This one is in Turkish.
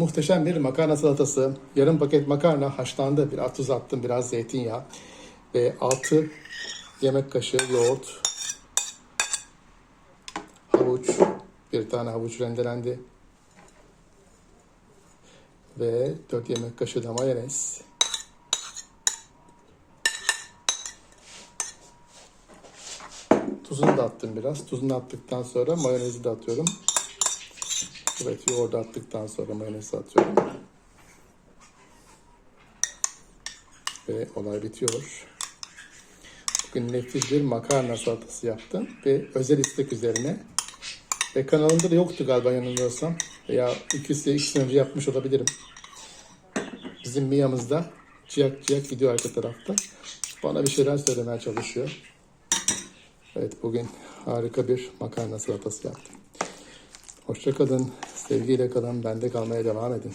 Muhteşem bir makarna salatası. Yarım paket makarna haşlandı. Biraz tuz attım, biraz zeytinyağı. Ve 6 yemek kaşığı yoğurt. Havuç. Bir tane havuç rendelendi. Ve 4 yemek kaşığı da mayonez. Tuzunu da attım biraz. Tuzunu attıktan sonra mayonezi de atıyorum. Evet yoğurdu attıktan sonra mayonezi atıyorum. Ve olay bitiyor. Bugün nefis bir makarna salatası yaptım. Ve özel istek üzerine. Ve kanalımda da yoktu galiba yanılmıyorsam. Veya ikisi, ikisi önce yapmış olabilirim. Bizim Mia'mızda ciyak ciyak gidiyor arka tarafta. Bana bir şeyler söylemeye çalışıyor. Evet bugün harika bir makarna salatası yaptım. Hoşça kalın, sevgiyle kalın, bende kalmaya devam edin.